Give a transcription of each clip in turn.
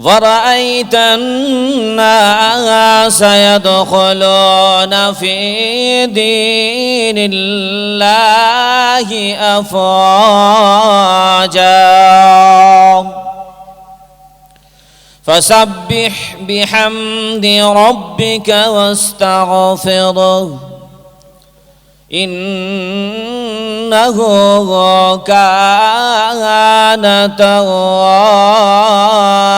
ورأيت الناس يدخلون في دين الله أفواجا. فسبح بحمد ربك واستغفره. إنه كان توابا.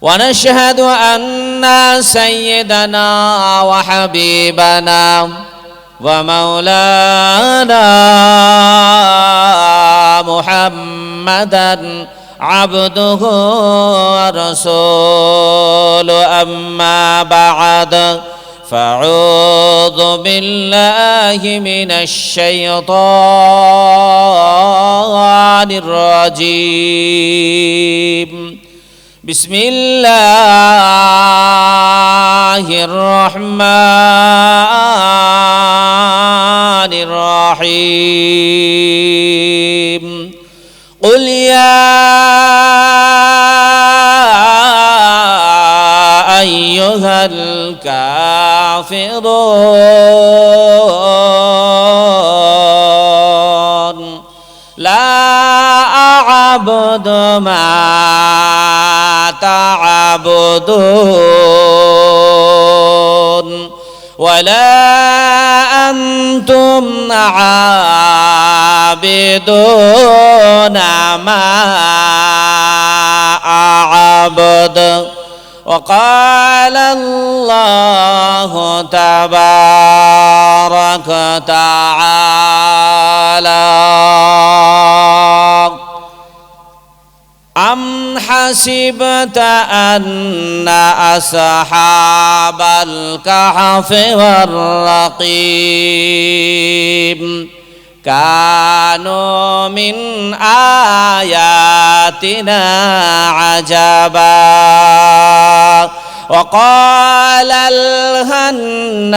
ونشهد أن سيدنا وحبيبنا ومولانا محمدا عبده ورسوله. أما بعد فأعوذ بالله من الشيطان الرجيم. بسم الله الرحمن الرحيم. قل يا أيها الكافرون لا أعبد ما تعبدون ولا أنتم عابدون ما أعبد. وقال الله تبارك وتعالى أم حسبت أن أصحاب الكهف والرقيم كانوا من آياتنا عجبا؟ وقال الهنان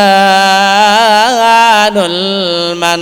المنان.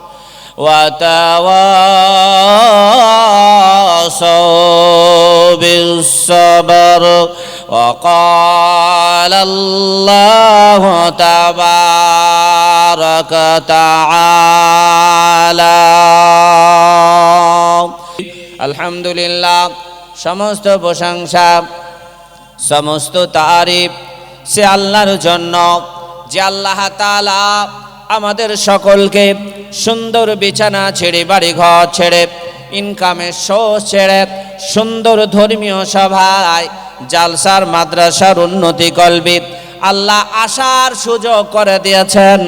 وتواصوا بالصبر وقال الله تبارك تعالى الحمد لله সমস্ত প্রশংসা সমস্ত তারিফ সে আল্লাহর জন্য যে আল্লাহ তাআলা আমাদের সকলকে সুন্দর বিছানা ছেড়ে বাড়ি ঘর ছেড়ে ইনকামের সোর্স ছেড়ে, সুন্দর ধর্মীয় সভায়, জালসার, মাদ্রাসার উন্নতি কলবে আল্লাহ আসার সুযোগ করে দিয়েছেন।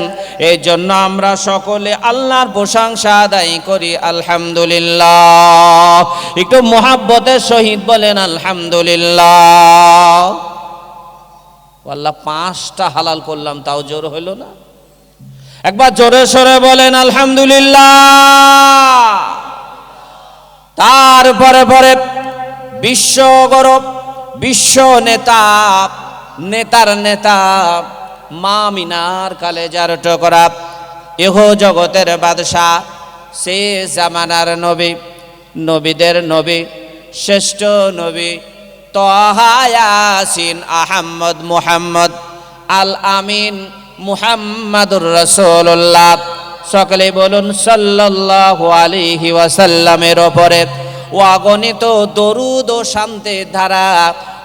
এই জন্য আমরা সকলে আল্লাহর প্রশংসা আদায় করি, আলহামদুলিল্লাহ। একটু মোহাব্বতের সহিত বলেন, আলহামদুলিল্লাহ। আল্লাহ পাঁচটা হালাল করলাম, তাও জোর হইল না? একবার জোরে সরে বলেন, আলহামদুলিল্লাহ। তারপরে পরে বিশ্ব গৌরব, বিশ্ব নেতা, নেতার নেতা, মা মিনার কালেজার টকরা এহ জগতের বাদশাহ, সে জামানার নবী, নবীদের নবী, শ্রেষ্ঠ নবী তহায়াসিন আহম্মদ মুহাম্মদ আল আমিন। মুহাম্মাদুর রসুল্লাহ সকলে বলুন, সাল্লাল্লাহু আলাইহি ওয়াসাল্লামের ওপরে অগণিত দরুদ ও শান্তির ধারা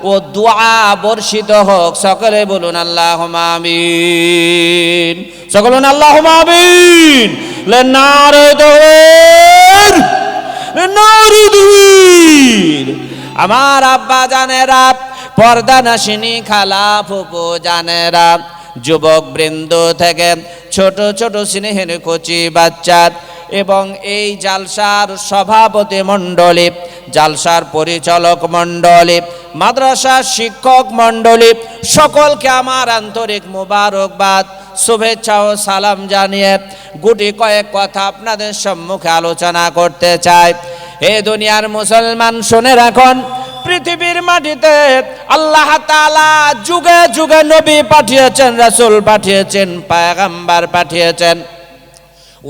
ও দোয়া বর্ষিত হোক। সকলে বলুন আল্লাহ আমিন। সকলে বলুন আল্লাহ দৌড় আমার আব্বা জানেরা, পর্দা নাসিনী খালা ফুপু জানেরা যুবক বৃন্দ থেকে ছোট ছোট স্নেহের কচি বাচ্চা এবং এই জালসার সভাপতি মণ্ডলী, জালসার পরিচালক মণ্ডলী মাদ্রাসার শিক্ষক মণ্ডলী, সকলকে আমার আন্তরিক মুবারকবাদ, শুভেচ্ছা ও সালাম জানিয়ে গুটি কয়েক কথা আপনাদের সম্মুখে আলোচনা করতে চাই। এ দুনিয়ার মুসলমান শুনে রাখুন পৃথিবীর মাটিতে আল্লাহ তাআলা যুগে যুগে নবী পাঠিয়েছেন, রাসূল পাঠিয়েছেন, পায়গাম্বার পাঠিয়েছেন,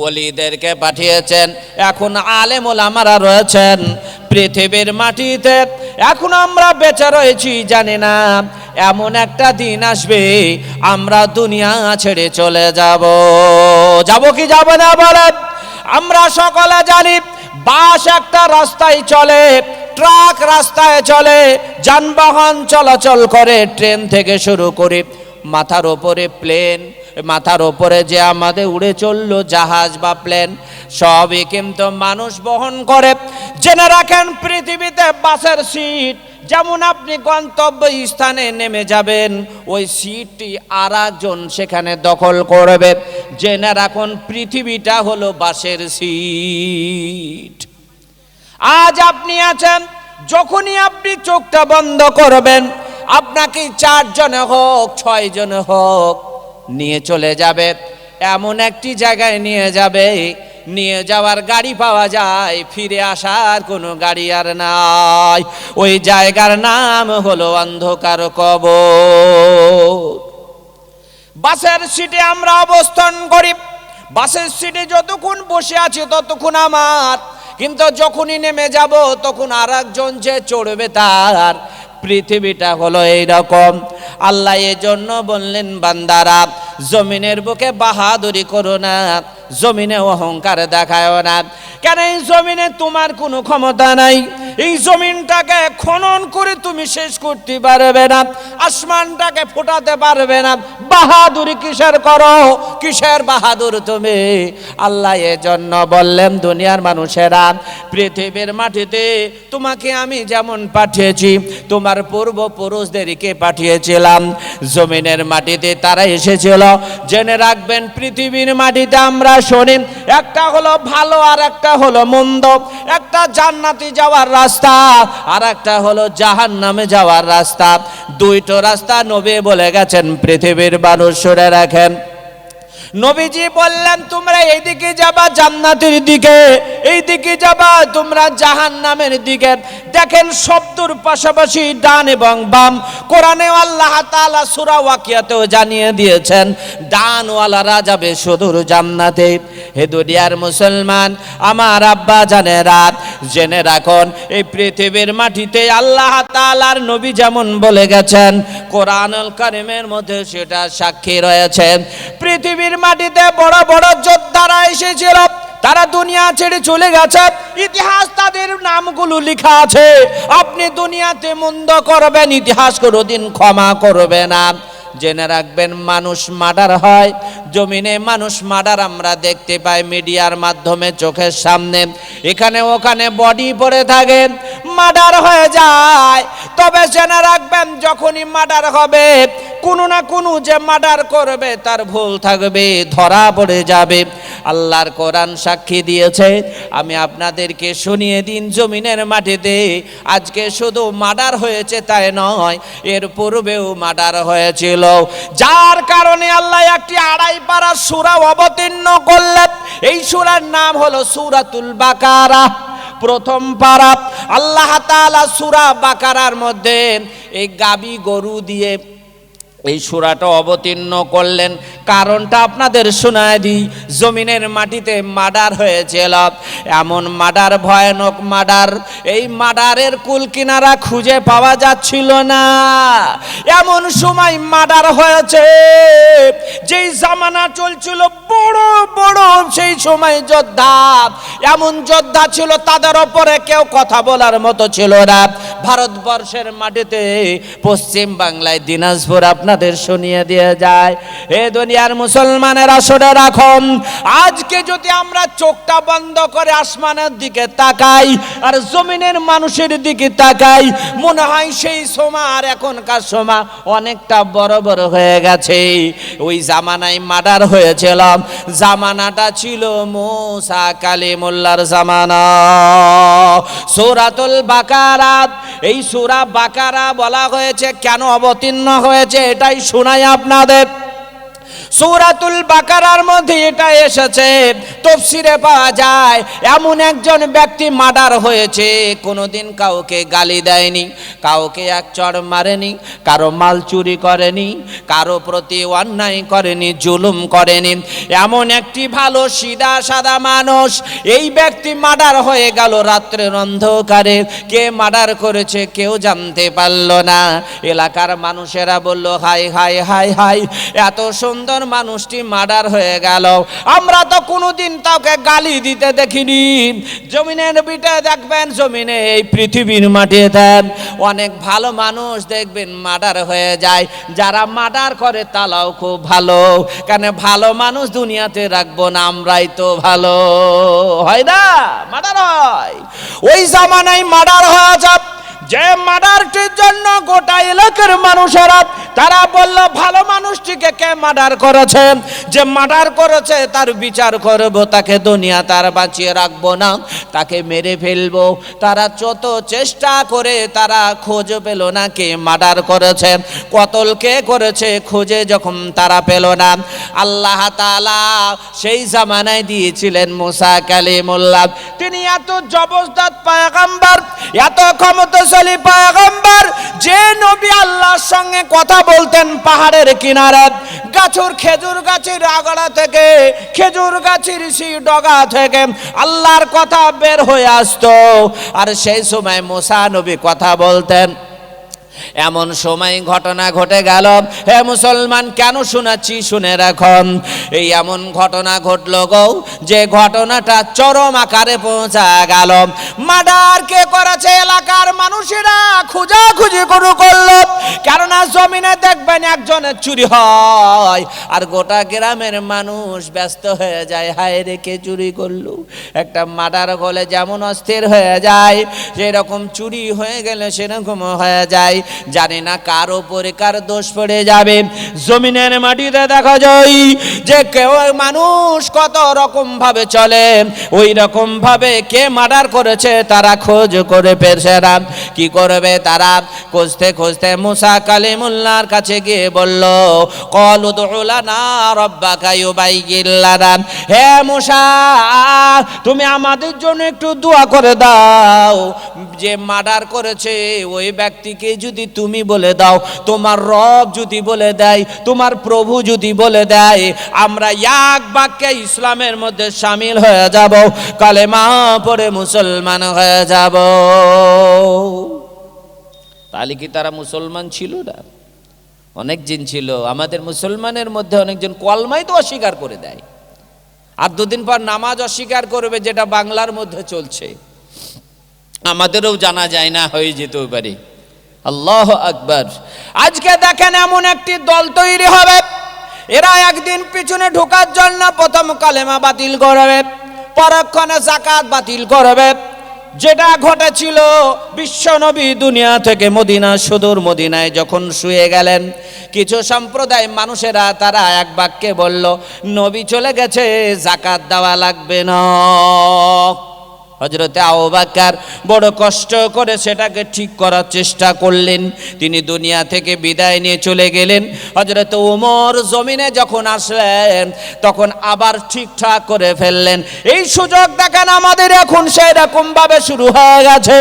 ওলিদেরকে পাঠিয়েছেন, এখন আলেম ওলামারা রয়েছেন। পৃথিবীর মাটিতে এখন আমরা বেঁচে রয়েছি, জানি না, এমন একটা দিন আসবে, আমরা দুনিয়া ছেড়ে চলে যাব। যাব কি যাব না বলেন? আমরা সকলে জানি, বাস একটা রাস্তায় চলে ট্রাক রাস্তায় চলে, যানবাহন চলাচল করে, ট্রেন থেকে শুরু করে, মাথার ওপরে প্লেন, মাথার ওপরে যে আমাদের উড়ে চলল জাহাজ বা প্লেন, সবই কিন্তু মানুষ বহন করে। জেনে রাখেন, পৃথিবীতে বাসের সিট, যেমন আপনি গন্তব্য স্থানে নেমে যাবেন, ওই সিটটি আর একজন সেখানে দখল করবে। জেনে রাখুন, পৃথিবীটা হলো বাসের সিট। আজ আপনি আছেন, যখনই আপনি চোখটা বন্ধ করবেন, আপনাকে চারজনে হোক, ছয় জনে হোক, নিয়ে চলে যাবে, এমন একটি জায়গায় নিয়ে যাবে, নিয়ে যাওয়ার গাড়ি পাওয়া যায়, ফিরে আসার কোনো গাড়ি আর নাই। ওই জায়গার নাম হলো অন্ধকার কবর। বাসের সিটে আমরা অবস্থান করি, বাসের সিটে যতক্ষণ বসে আছি ততক্ষণ আমার কিন্তু যখনই নেমে যাব, তখন আর একজন যে চড়বে তার পৃথিবীটা হলো এইরকম। আল্লাহ এজন্য বললেন, বান্দারা জমিনের বুকে বাহাদুরি করো না, জমিনে অহংকার দেখায় না। কেন এই জমিনে তোমার কোনো ক্ষমতা নাই? এই জমিনটাকে খনন করে তুমি শেষ করতে পারবে না, আসমানটাকে ফোটাতে পারবে না। বাহাদুরি কিসের করো? কিসের বাহাদুর তুমি? আল্লাহ এজন্য বললেন, দুনিয়ার মানুষেরা, পৃথিবীর মাটিতে তোমাকে আমি যেমন পাঠিয়েছি, তোমার পূর্বপুরুষদেরকে পাঠিয়েছিলাম। জমিনের মাটিতে তারা এসেছিল জেনে রাখবেন, পৃথিবীর মাটিতে আমরা শুনি। একটা হলো ভালো আর একটা হলো মন্দ। একটা জান্নাতি যাওয়ার রাস্তা, আর একটা হলো জাহান নামে যাওয়ার রাস্তা। দুইটো রাস্তা নবী বলে গেছেন, পৃথিবীর মানুষ শুনে রাখেন। নবীজি বললেন, তোমরা এইদিকে যাবা জান্নাতের দিকে, এইদিকে যাবা তোমরা জাহান নামের দিকে। দেখেন শব্দর পাশাপাশি ডান এবং বাম। কোরআনে আল্লাহ তাআলা সূরা ওয়াকিয়াতেও জানিয়ে দিয়েছেন, ডানওয়ালারা যাবে সুদূর জান্নাতে। হে দুনিয়ার মুসলমান, আমার আব্বা জানে রাত, জেনে রাখুন, এই পৃথিবীর মাটিতে আল্লাহ তাআলার নবী যেমন বলে গেছেন, কোরআনুল কারিমের মধ্যে সেটা সাক্ষী রয়েছে। পৃথিবীর মাটিতে বড় বড় যোদ্ধারা এসেছিল। তারা দুনিয়া ছেড়ে চলে গেছে। ইতিহাস তাদের নামগুলো লেখা আছে। আপনি দুনিয়াতে মন্দ করবেন, ইতিহাস কোনোদিন ক্ষমা করবে না। জেনে রাখবেন, মানুষ মার্ডার হয়। জমিনে মানুষ মার্ডার আমরা দেখতে পাই মিডিয়ার মাধ্যমে চোখের সামনে। এখানে ওখানে বডি পড়ে থাকে। মার্ডার হয়ে যায়। তবে জেনে রাখবেন, যখনই মার্ডার হবে কোনো না কোনো যে মার্ডার করবে, তার ভুল থাকবে, ধরা পড়ে যাবে। আল্লাহর কোরআন সাক্ষী দিয়েছে, আমি আপনাদেরকে শুনিয়ে দিন জমিনের মাটিতে, আজকে শুধু মার্ডার হয়েছে তাই নয়, এর পূর্বেও মার্ডার হয়েছিল। যার কারণে আল্লাহ একটি আড়াই পাড়া সুরা অবতীর্ণ করলেন। এই সুরার নাম হলো সুরাতুল বাকারা। প্রথম পারা, আল্লাহ তাআলা সূরা বাকারার মধ্যে এই গাবি গরু দিয়ে এই সুরাটা অবতীর্ণ করলেন। কারণটা আপনাদের শোনায় দিই, জমিনের মাটিতে মার্ডার হয়েছিল এমন মার্ডার, ভয়ানক মার্ডার, এই মার্ডারের কুল কিনারা খুঁজে পাওয়া যাচ্ছিল না। এমন সময় মার্ডার হয়েছে, যেই জামানা চলছিল বড় বড়, সেই সময় যোদ্ধা। এমন যোদ্ধা ছিল, তাদের ওপরে কেউ কথা বলার মতো ছিল না। ভারতবর্ষের মাটিতে পশ্চিম বাংলায় দিনাজপুর আপনাদের শুনিয়ে দিয়ে যায়। এ দুনিয়ার মুসলমানেরা শুনে রাখুন, আজকে যদি আমরা চোখটা বন্ধ করে আসমানের দিকে তাকাই আর জমিনের মানুষের দিকে তাকাই, মনে হয় সেই সময় আর এখনকার সময় অনেকটা বড় বড় হয়ে গেছে। ওই জামানায় মার্ডার হয়েছিল জামানাটা ছিল মোসা কালিমুল্লার জামানা। সূরাতুল বাকারাত এই সূরা বাকারা বলা হয়েছে কেন অবতীর্ণ হয়েছে? এটাই শোনাই আপনাদের। সূরাতুল বাকারার মধ্যে এটা এসেছে, তফসিরে পাওয়া যায়, এমন একজন ব্যক্তি মার্ডার হয়েছে, কোনোদিন কাউকে গালি দেয়নি, কাউকে এক চড় মারেনি, কারও মাল চুরি করেনি, কারও প্রতি অন্যায় করেনি, জুলুম করেনি। এমন একটি ভালো, সিধা, সাদা মানুষ, এই ব্যক্তি মার্ডার হয়ে গেল রাত্রের অন্ধকারে। কে মার্ডার করেছে কেউ জানতে পারল না। এলাকার মানুষেরা বলল হাই হাই হাই হাই এত সুন্দর মানুষটি মার্ডার হয়ে গেল। আমরা তো কোনোদিন তাকে গালি দিতে দেখিনি। জমিনের বিটে দেখবেন, জমিনে এই পৃথিবীর মাটিতে অনেক ভালো মানুষ দেখবেন মার্ডার হয়ে যায়। যারা মার্ডার করে তারাও খুব ভালো। কেন ভালো মানুষ দুনিয়াতে রাখব না, আমরাই তো ভালো। হয় না? মার্ডার হয়। ওই জামানায় মার্ডার হয়ে যাব যে মার্ডারটির জন্য গোটা এলাকার মানুষেরা, তারা বলল, ভালো মানুষটিকে কে মার্ডার করেছে? যে মার্ডার করেছে, তার বিচার করব, তাকে দুনিয়া তার বাঁচিয়ে রাখব না, তাকে মেরে ফেলব। তারা যত চেষ্টা করে, তারা খোঁজ পেল না কে মার্ডার করেছে। কতল কে করেছে, খোঁজে যখন তারা পেল না। আল্লাহ তাআলা সেই জামানায় দিয়েছিলেন মুসা কালিমুল্লাহ। তিনি এত জবরদস্ত পায়গাম্বার, এত ক্ষমতাশালী পায়গম্বর, যে নবী আল্লাহর সঙ্গে কথা বলতেন পাহাড়ের কিনারে, গাছুর খেজুর গাছের আগড়া থেকে, খেজুর গাছের সেই ডগা থেকে আল্লাহর কথা বের হয়ে আসতো। আর সেই সময় মোসা নবী কথা বলতেন এমন সময় ঘটনা ঘটে গেল। হে মুসলমান, কেন শোনাচ্ছি শুনে রাখন এই এমন ঘটনা ঘটল গো, যে ঘটনাটা চরম আকারে পৌঁছা গেল। মার্ডার কে করেছে? এলাকার মানুষেরা খুঁজাখুঁজি শুরু করল। কেননা জমিনে দেখবেন একজনের চুরি হয়, আর গোটা গ্রামের মানুষ ব্যস্ত হয়ে যায়। হায় রে, কে চুরি করল? একটা মার্ডার হলে যেমন অস্থির হয়ে যায়, যেরকম চুরি হয়ে গেলে সেরকম হয়ে যায়। জানি না কার ওপরে কার দোষ পড়ে যাবে। জমিনের মাটিতে দেখা যায় যে কেউ মানুষ কত রকম ভাবে চলে। ওই রকম ভাবে কে মার্ডার করেছে তারা খোঁজ করে না কি করবে তারা? খুঁজতে খুঁজতে মুসা কালিমুল্লার কাছে গিয়ে বলল, কল উদুলানা রব্বাকা ইউবাইয়িল্লানা হে মুসা, তুমি আমাদের জন্য একটু দোয়া করে দাও। যে মার্ডার করেছে ওই ব্যক্তিকে যদি তুমি বলে দাও, তোমার রব যদি বলে দেয়, তোমার প্রভু যদি বলে দেয়, আমরা এক বাক্যে ইসলামের মধ্যে সামিল হয়ে যাব, কালেমা পরে মুসলমান হয়ে যাব। তাহলে কি তারা মুসলমান ছিল না? অনেক জিন ছিল। আমাদের মুসলমানের মধ্যে অনেকজন কলমাই তো অস্বীকার করে দেয়। আর দুদিন পর নামাজ অস্বীকার করবে যেটা বাংলার মধ্যে চলছে। আমাদেরও জানা যায় না, হয়ে যেতেও পারে। আল্লাহ আকবর। আজকে দেখেন এমন একটি দল তৈরি হবে। এরা একদিন পিছনে ঢোকার জন্য প্রথম কালেমা বাতিল করবে, পরক্ষণে জাকাত বাতিল করবে। যেটা ঘটেছিল বিশ্বনবী দুনিয়া থেকে মদিনা সুদূর মদিনায় যখন শুয়ে গেলেন, কিছু সম্প্রদায় মানুষেরা তারা এক বাক্যে বলল, নবী চলে গেছে জাকাত দেওয়া লাগবে না। হজরতে আবাকার বড় কষ্ট করে সেটাকে ঠিক করার চেষ্টা করলেন। তিনি দুনিয়া থেকে বিদায় নিয়ে চলে গেলেন। হজরত উমর জমিনে যখন আসলেন, তখন আবার ঠিকঠাক করে ফেললেন। এই সুযোগ দেখেন আমাদের এখন সেই রকম ভাবে শুরু হয়ে গেছে।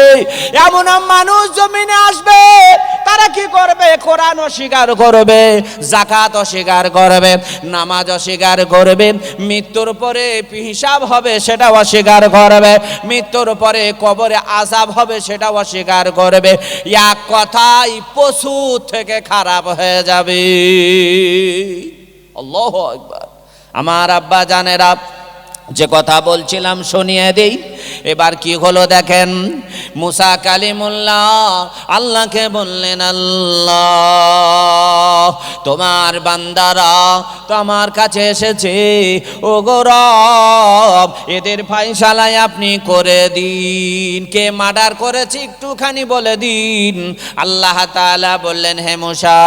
এমন মানুষ জমিনে আসবে, তারা কি করবে? কোরআন অস্বীকার করবে জাকাত অস্বীকার করবে, নামাজ অস্বীকার করবে, মৃত্যুর পরে হিসাব হবে সেটা অস্বীকার করবে। মৃত্যুর পরে কবরে আজাব হবে সেটা অস্বীকার করবে। এক কথাই পশু থেকে খারাপ হয়ে যাবে। আল্লাহ একবার আমার আব্বা জানে জানেরা যে কথা বলছিলাম শুনিয়ে দেই। এবার কি হলো দেখেন? মুসা কালিমুল্লাহ আল্লাহকে বললেন, আল্লাহ, তোমার বান্দারা তোমার কাছে এসেছে। ও গৌরব এদের ফাইসালায় আপনি করে দিন। কে মার্ডার করেছি একটুখানি বলে দিন। আল্লাহ তাআলা বললেন, হে মুসা,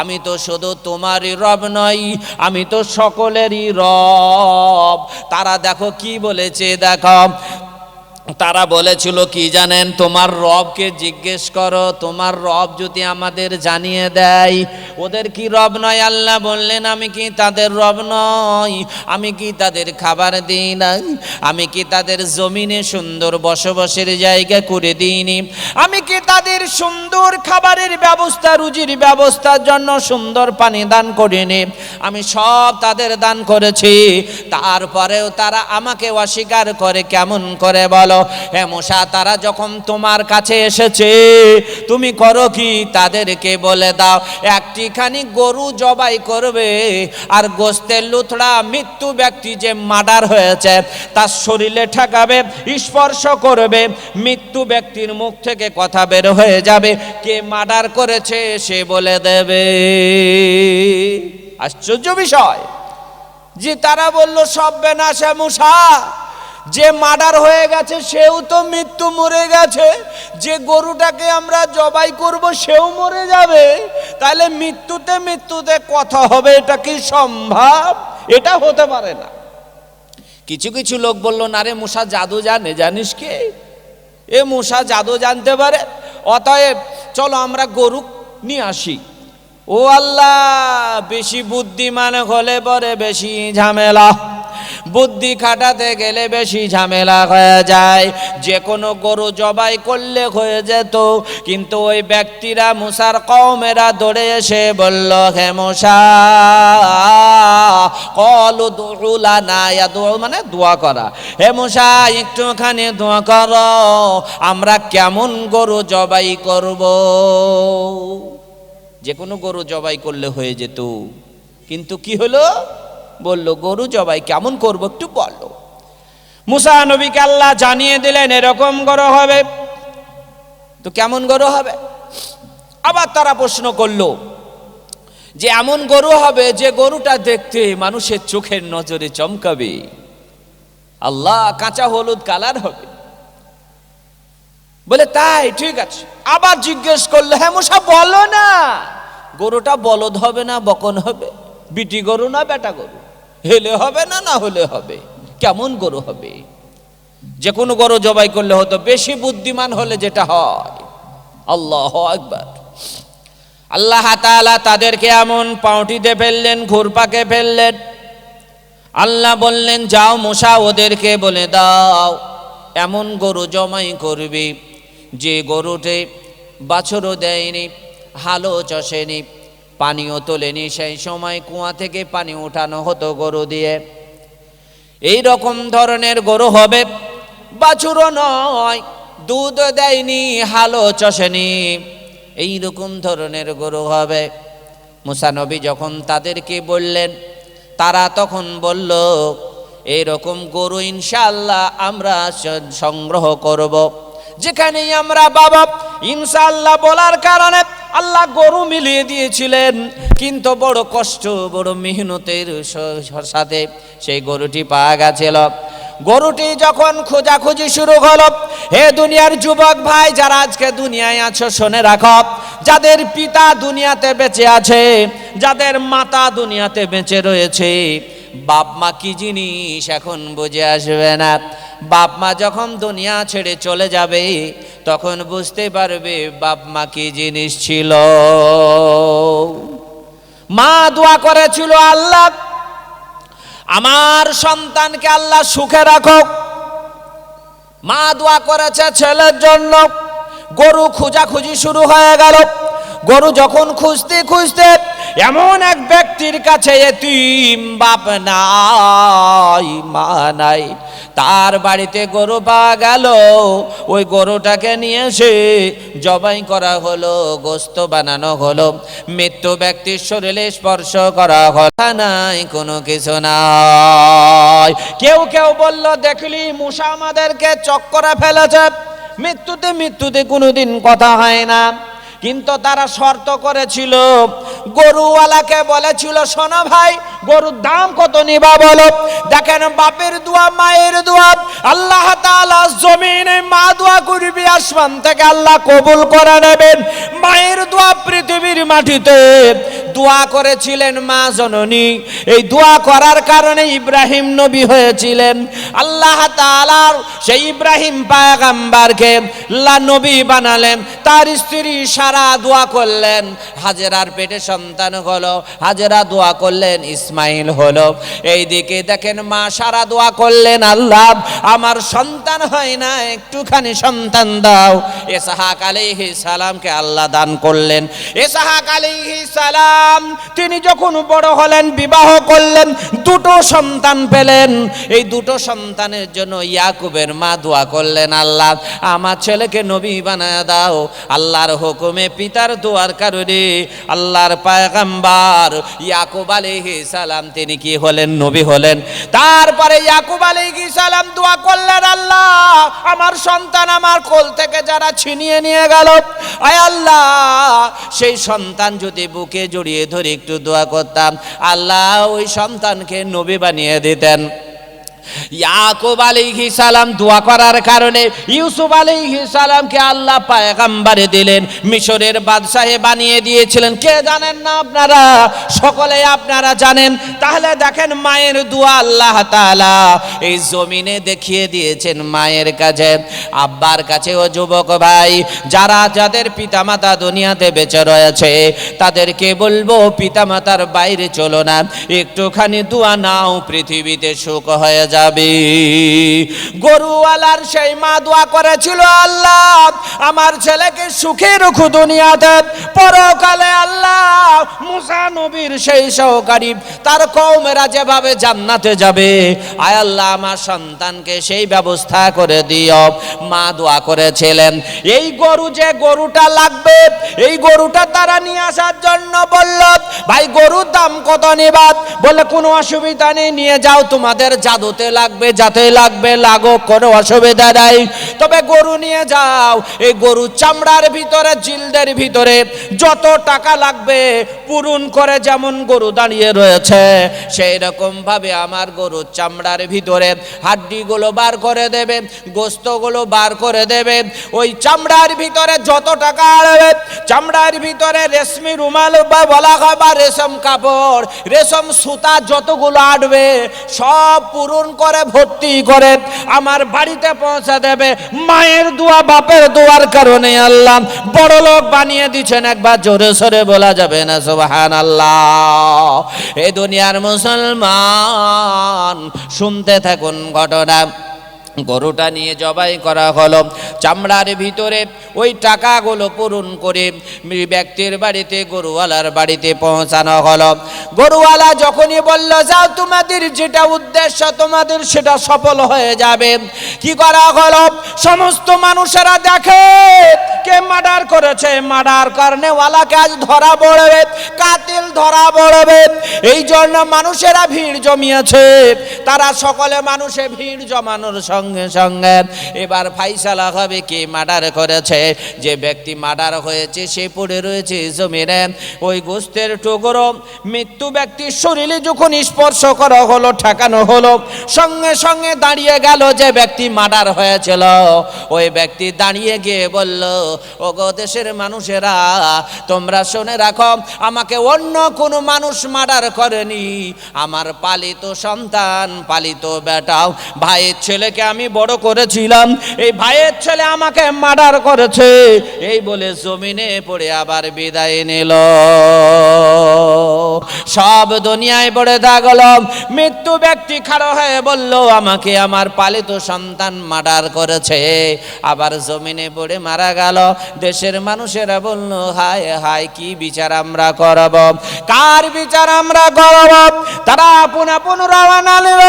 আমি তো শুধু তোমারই রব নই, আমি তো সকলেরই রব। তারা দেখো কি বলেছে দেখো। তারা বলেছিল, কি জানেন, তোমার রবকে জিজ্ঞেস করো, তোমার রব যদি আমাদের জানিয়ে দেয়। ওদের কি রব নয়? আল্লাহ বললেন, আমি কি তাদের রব নয় আমি কি তাদের খাবার দিই না আমি কি তাদের জমিনে সুন্দর বসবাসের জায়গা করে দিইনি? আমি কি তাদের সুন্দর খাবারের ব্যবস্থা, রুজির ব্যবস্থার জন্য সুন্দর পানি দান করিনি? আমি সব তাদের দান করেছি। তারপরেও তারা আমাকে অস্বীকার করে, কেমন করে বলো? হে মশা তারা যখন তোমার কাছে এসেছে, তুমি করো কি? তাদেরকে বলে দাও, একটিখানি গরু জবাই করবে, আর গোস্তের লুথড়া মৃত্যু ব্যক্তি যে মার্ডার হয়েছে, তার শরীরে ঠেকাবে, স্পর্শ করবে, মৃত্যু ব্যক্তির মুখ থেকে কথা বের হয়ে যাবে। কে মার্ডার করেছে, সে বলে দেবে। আশ্চর্য বিষয়। যে তারা বলল, সব বেনাশা মুসা যে মার্ডার হয়ে গেছে, সেও তো মৃত্যু মরে গেছে। যে গরুটাকে আমরা জবাই করব, সেও মরে যাবে। তাহলে মৃত্যুতে মৃত্যুতে কথা হবে, এটা কি সম্ভব? এটা হতে পারে না। কিছু কিছু লোক বলল, না রে মূষা, জাদু জানে, জানিস কে? এ মূষা, জাদু জানতে পারে। অতএব চলো আমরা গরু নিয়ে আসি। ও আল্লাহ, বেশি বুদ্ধিমান হলে পরে বেশি ঝামেলা। বুদ্ধি খাটাতে গেলে বেশি ঝামেলা হয়ে যায়। যে কোনো গরু জবাই করলে হয়ে যেত, কিন্তু ওই ব্যক্তিরা মুসার কমেরা দৌড়ে এসে বলল, হে মশা কলু দুলা না মানে দোয়া করা। হে মশা একটুখানি দোয়া কর, আমরা কেমন গরু জবাই করব? যে কোনো গরু জবাই করলে হয়ে যেত। কিন্তু কি হলো? বলল, গরু জবাই কেমন করব একটু বলো। মুসা নবীকে আল্লাহ জানিয়ে দিলেন, এরকম গরু হবে তো কেমন গরু হবে? আবার তারা প্রশ্ন করল, যে এমন গরু হবে যে গরুটা দেখতে মানুষের চোখের নজরে চমকাবে। আল্লাহ কাঁচা হলুদ কালার হবে। বলে, তাই, ঠিক আছে। আবার জিজ্ঞেস করল হ্যাঁ মুসা, বলো না। গরুটা বলদ হবে না বকন হবে? বিটি গরু না বেটা গরু? হেলে হবে না না হলে হবে? কেমন গরু হবে? যে কোনো গরু জবাই করলে হতো বেশি বুদ্ধিমান হলে যেটা হয়। আল্লাহ একবার আল্লাহ তাআলা তাদেরকে এমন পাউটিতে ফেললেন, ঘুরপাকে ফেললেন। আল্লাহ বললেন, যাও মশা ওদেরকে বলে দাও, এমন গরু জমাই করবি, যে গরুটে বাছরও দেয়নি, হালও চষেনি পানিও তোলেনি, সেই সময় কুয়া থেকে পানি উঠানো হতো গরু দিয়ে। এই রকম ধরনের গরু হবে, বাছুরও নয়, দুধ দেয়নি হালো চষেনি। এই রকম ধরনের গরু হবে। মুসানবী যখন তাদেরকে বললেন, তারা তখন বলল এইরকম গরু ইনশাল্লাহ আমরা সংগ্রহ করব। যেখানেই আমরা বাবা ইনশাল্লাহ বলার কারণে আল্লাহ গরু মিলিয়ে দিয়েছিলেন। কিন্তু বড় কষ্ট, বড় মেহনতের সাথে সেই গরুটি পাওয়া গেছিল। গরুটি যখন খোঁজাখুঁজি শুরু হলো, হে দুনিয়ার যুবক ভাই, যারা আজকে দুনিয়ায় আছো, শুনে রাখো, যাদের পিতা দুনিয়াতে বেঁচে আছে, যাদের মাতা দুনিয়াতে বেঁচে রয়েছে বাপ মা কি জিনিস এখন বুঝে আসবে না। বাপ মা যখন দুনিয়া ছেড়ে চলে যাবে, তখন বুঝতে পারবে বাপ মা কি জিনিস ছিল। মা দোয়া করেছিল, আল্লাহ, আমার সন্তানকে আল্লাহ সুখে রাখো মা দোয়া করেছে, ছেলের জন্য গরু খোঁজাখুঁজি শুরু হয়ে গেল। গরু যখন খুঁজতে খুঁজতে এমন এক ব্যক্তির কাছে, এতিম বাপ নাই, মা নাই। তার বাড়িতে গরু পাওয়া গেল। ওই গরুটাকে নিয়ে এসে জবাই করা হলো, গোস্ত বানানো হলো, মৃত্যু ব্যক্তির শরীরে স্পর্শ করা কথা নাই, কোনো কিছু নাই। কেউ কেউ বলল, দেখলি, মূষা আমাদেরকে চক্করে ফেলেছে। মৃত্যুতে মৃত্যুতে কোনোদিন কথা হয় না। কিন্তু তারা শর্ত করেছিল গরুওয়ালাকে বলেছিল শোনো ভাই গরুর দাম কত নিবা বলো? দেখেন বাপের দোয়া, মায়ের দোয়া। আল্লাহ তাআলা জমিনে মা দোয়া করবি, আসমান থেকে আল্লাহ কবুল করে নেবেন। মায়ের দোয়া পৃথিবীর মাটিতে। দোয়া করেছিলেন মা জননী। এই দোয়া করার কারণে ইব্রাহিম নবী হয়েছিলেন। আল্লাহ তাআলার সেই ইব্রাহিম পায়গাম্বারকে নবী বানালেন। তার স্ত্রী সারা দোয়া করলেন। হাজেরার পেটে সন্তান হলো। হাজেরা দোয়া করলেন ইসমাইল হলো। এইদিকে দেখেন মা সারা দোয়া করলেন, আল্লাহ, আমার সন্তান হয় না, একটুখানি সন্তান দাও। এসাহাক আলাইহি সালামকে আল্লাহ দান করলেন। এসাহাক আলাইহি সালাম, তিনি যখন বড় হলেন, বিবাহ করলেন, দুটো সন্তান পেলেন। এই দুটো সন্তানের জন্য ইয়াকুবের মা দোয়া করলেন, আল্লাহ, আমার ছেলেকে নবী বানায় দাও। আল্লাহর হুকুমে পিতার দোয়ার কারণে আল্লাহর পায়গাম্বার ইয়াকুব আলাইহি সালাম তিনি কি হলেন? নবী হলেন। তারপরে ইয়াকুব আলী সালাম দোয়া করলেন, আল্লাহ, আমার সন্তান আমার কোল থেকে যারা ছিনিয়ে নিয়ে গেল, আয় আল্লাহ, সেই সন্তান যদি বুকে জড়িয়ে ধরে একটু দোয়া করতাম, আল্লাহ ওই সন্তানকে নবী বানিয়ে দিতেন। ইয়াকুব আলাইহি সালাম দোয়া করার কারণে ইউসুফ আলাইহি সালামকে আল্লাহ পায়গাম্বারে দিলেন, মিশরের বাদশাহে বানিয়ে দিয়েছিলেন। কে জানেন না আপনারা? সকলে আপনারা জানেন। তাহলে দেখেন মায়ের দোয়া আল্লাহ তাআলা এই জমিনে দেখিয়ে দিয়েছেন মায়ের কাছে। আব্বার কাছে, ও যুবক ভাই, যারা যাদের পিতামাতা দুনিয়াতে বেঁচে রয়েছে, তাদেরকে বলব পিতামাতার বাইরে চলো না। একটুখানি দোয়া নাও, পৃথিবীতে সুখ হয়ে যাবে। গরুওয়ালার সেই মা দোয়া করেছিল, আল্লাহ, আমার ছেলেকে সুখে রাখো দুনিয়াতে। পরকালে আল্লাহ মুসা নবীর সেই সহকারী তার কৌমেরা যেভাবে জান্নাতে যাবে, আয় আল্লাহ, আমার সন্তানকে সেই ব্যবস্থা করে দিও। মা দোয়া করেছিলেন। এই গরু যে গরুটা লাগবে, এই গরুটা তারা নিয়ে আসার জন্য বলল, ভাই, গরুর দাম কত নিবাদ? বলে, কোনো অসুবিধা নেই, নিয়ে যাও, তোমাদের জাদুতে লাগবে, যাতে লাগবে, লাগো, কোনো অসুবিধা নাই। তবে গরু নিয়ে যাও, এই গরু চামড়ার ভিতরে, জিলদের ভিতরে যত টাকা লাগবে, পূরণ করে যেমন গরু দাঁড়িয়ে রয়েছে, সেই রকম ভাবে আমার গরুর চামড়ার ভিতরে হাড্ডিগুলো বার করে দেবে, গোস্তগুলো বার করে দেবে। ওই চামড়ার ভিতরে যত টাকা আড়বে চামড়ার ভিতরে রেশমি রুমাল বা বলা হয় বা রেশম কাপড়, রেশম সুতা যতগুলো আটবে, সব পূরণ করে ভর্তি করে, আমার বাড়িতে পৌঁছে দেবে। মায়ের দোয়া, বাপের দোয়ার কারণে আল্লাহ বড় লোক বানিয়ে দিচ্ছেন একবার জোরে সরে বলা যাবে না সোহান আল্লাহ এ দুনিয়ার মুসলমান, শুনতে থাকুন ঘটনা। গরুটা নিয়ে জবাই করা হলো। চামড়ার ভিতরে ওই টাকাগুলো পূরণ করে ব্যক্তির বাড়িতে গরুওয়ালার বাড়িতে পৌঁছানো হলো। গরুওয়ালা যখনই বলল, যাও তোমাদের যেটা উদ্দেশ্য, তোমাদের সেটা সফল হয়ে যাবে। কি করা হলো? সমস্ত মানুষেরা দেখে কে মার্ডার করেছে। মার্ডার কারণে ওয়ালাকে আজ ধরা পড়বে, কাতিল ধরা পড়বে। এই জন্য মানুষেরা ভিড় জমিয়েছে। তারা সকলে মানুষে ভিড় জমানোর সঙ্গে সঙ্গে সঙ্গে। এবার ফাইসালা হবে কে? মার্ডার করেছে। যে ব্যক্তি মার্ডার হয়েছে, সে পড়ে রয়েছে জমিনে। ওই গোস্তের টুকরো মৃত্যু ব্যক্তির শরীরে যখন স্পর্শ করা হলো, ঠেকানো হলো, সঙ্গে সঙ্গে দাঁড়িয়ে গেল যে ব্যক্তি মার্ডার হয়েছিল। ওই ব্যক্তি দাঁড়িয়ে গিয়ে বলল ও দেশের মানুষেরা, তোমরা শুনে রাখো, আমাকে অন্য কোনো মানুষ মার্ডার করেনি। আমার পালিত সন্তান, পালিত বেটাও ভাইয়ের ছেলেকে আমি বড় করেছিলাম। এই ভাইয়ের ছেলে আমাকে মার্ডার করেছে। এই বলে জমিনে পড়ে আবার বিদায় নিল। সব দুনিয়ায় পড়ে থাকল মৃত্যু ব্যক্তি খাড়ো হয়ে বলল, আমাকে আমার পালিত সন্তান মার্ডার করেছে। আবার জমিনে পড়ে মারা গেল। দেশের মানুষেরা বলল, হায় হায়, কি বিচার আমরা করব? কার বিচার আমরা করব? তারা আপন আপন রওনা নিল।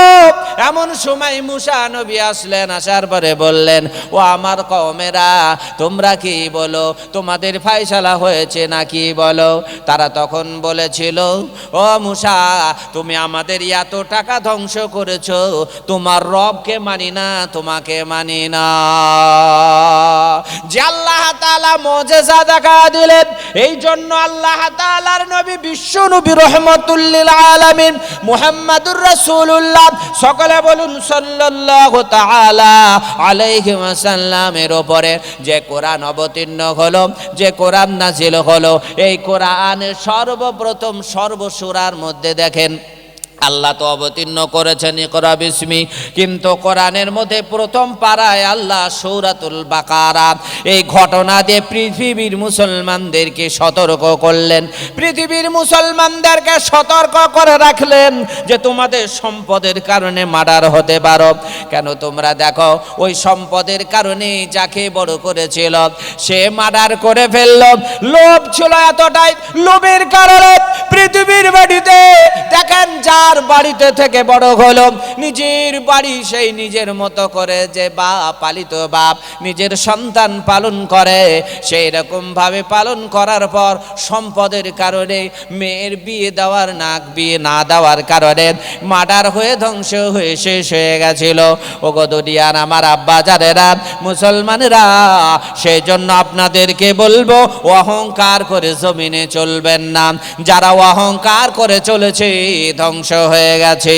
এমন সময় মুসা নবী আসলেন, আসার পরে বললেন, ও আমার কমেরা তোমরা কি বলো? তোমাদের ফাইসালা হয়েছে নাকি বলো? তারা তখন বলেছিল, ও মুসা, তুমি আমাদের এত টাকা ধ্বংস করেছ, তোমার রবকে মানি না, তোমাকে মানি না। যে আল্লাহ তাআলা মুজিজা দেখা দিলেন, এই জন্য আল্লাহ তাআলার নবী বিশ্ব নবী রহমাতুল্লিল আলমিন মুহাম্মাদুর রাসূলুল্লাহ, সকলে বলুন, সাল্লাল্লাহু তাআলা আলাইহি ওয়াসাল্লামের উপরে যে কোরআন অবতীর্ণ হলো, যে কোরআন নাজিল হলো, এই কোরআনের সর্বপ্রথম সর্বসূরার মধ্যে দেখেন। আল্লাহ তো অবতীর্ণ করেছেন, ইকরা বিস্মি। কিন্তু কোরআনের মধ্যে প্রথম পাড়ায় আল্লাহ সৌরাতুল বাকারা, এই ঘটনা দিয়ে পৃথিবীর মুসলমানদেরকে সতর্ক করলেন। পৃথিবীর মুসলমানদেরকে সতর্ক করে রাখলেন যে তোমাদের সম্পদের কারণে মার্ডার হতে পারো। কেন তোমরা দেখো, ওই সম্পদের কারণে যাকে বড় করেছিল, সে মার্ডার করে ফেলল। লোভ ছিল এতটাই, লোভের কারণে পৃথিবীর বাড়িতে, দেখেন যার বাড়িতে থেকে বড় হলো। নিজের বাড়ি সেই নিজের মতো করে যে বাপ পালিত বাপ নিজের সন্তান পালন করে, সেই রকম ভাবে পালন করার পর সম্পদের কারণে, মেয়ের বিয়ে দেওয়ার, নাক বিয়ে না দেওয়ার কারণে মার্ডার হয়ে ধ্বংস হয়ে শেষ হয়ে গেছিল। ও গদুডিয়ান আমার আব্বা যারেরা মুসলমানেরা সেই জন্য আপনাদেরকে বলব, অহংকার করে জমিনে চলবেন না। যারা অহংকার করে চলেছে, ধ্বংস হয়ে গেছে।